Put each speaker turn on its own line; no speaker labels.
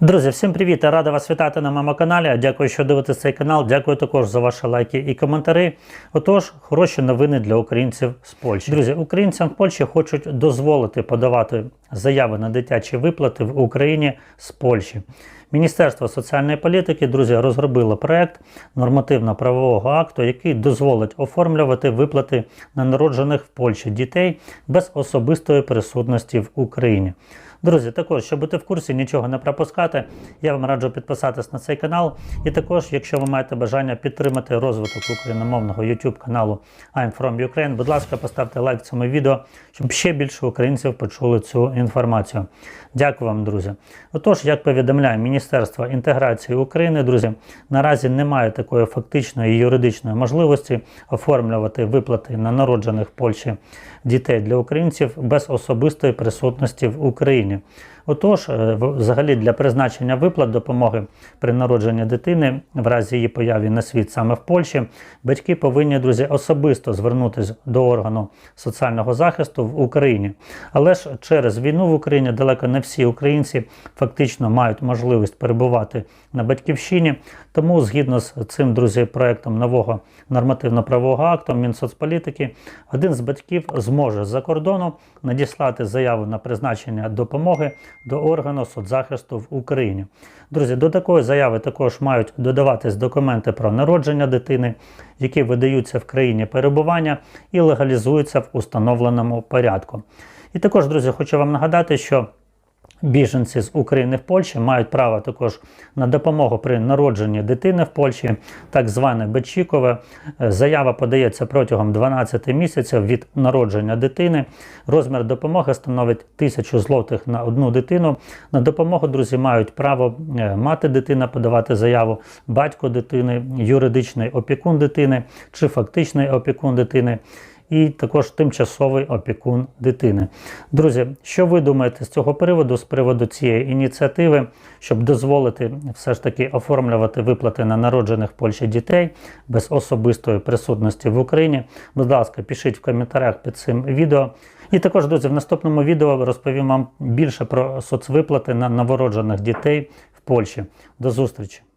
Друзі, всім привіт! Я рада вас вітати на моєму каналі. Дякую, що дивитесь цей канал. Дякую також за ваші лайки і коментарі. Отож, хороші новини для українців з Польщі. Друзі, українцям в Польщі хочуть дозволити подавати заяви на дитячі виплати в Україні з Польщі. Міністерство соціальної політики, друзі, розробило проект нормативно-правового акту, який дозволить оформлювати виплати на народжених в Польщі дітей без особистої присутності в Україні. Друзі, також, щоб бути в курсі, нічого не пропускати, я вам раджу підписатись на цей канал. І також, якщо ви маєте бажання підтримати розвиток україномовного YouTube каналу I'm from Ukraine, будь ласка, поставте лайк цьому відео, щоб ще більше українців почули цю інформацію. Дякую вам, друзі. Отож, як повідомляє Міністерство інтеграції України, друзі, наразі немає такої фактичної і юридичної можливості оформлювати виплати на народжених в Польщі дітей для українців без особистої присутності в Україні питання. Отож, е, взагалі для призначення виплат допомоги при народженні дитини в разі її появи на світ саме в Польщі, батьки повинні, друзі, особисто звернутися до органу соціального захисту в Україні. Але ж через війну в Україні далеко не всі українці фактично мають можливість перебувати на батьківщині. Тому, згідно з цим, друзі, проектом нового нормативно-правового акту Мінсоцполітики, один з батьків зможе з-за кордону надіслати заяву на призначення допомоги до органу соцзахисту в Україні. Друзі, до такої заяви також мають додаватись документи про народження дитини, які видаються в країні перебування і легалізуються в установленому порядку. І також, друзі, хочу вам нагадати, що Біженці з України в Польщі мають право також на допомогу при народженні дитини в Польщі, так зване Бечікове. Е, Заява подається протягом 12 місяців від народження дитини. Розмір допомоги становить 1000 злотих на одну дитину. На допомогу, друзі, мають право е, мати дитина подавати заяву, батько дитини, юридичний опікун дитини чи фактичний опікун дитини і також тимчасовий опікун дитини. Друзі, що ви думаєте з цього приводу, з приводу цієї ініціативи, щоб дозволити все ж таки оформлювати виплати на народжених в Польщі дітей без особистої присутності в Україні? Будь ласка, пишіть в коментарях під цим відео. І також, друзі, в наступному відео розповім вам більше про соцвиплати на новороджених дітей в Польщі. До зустрічі!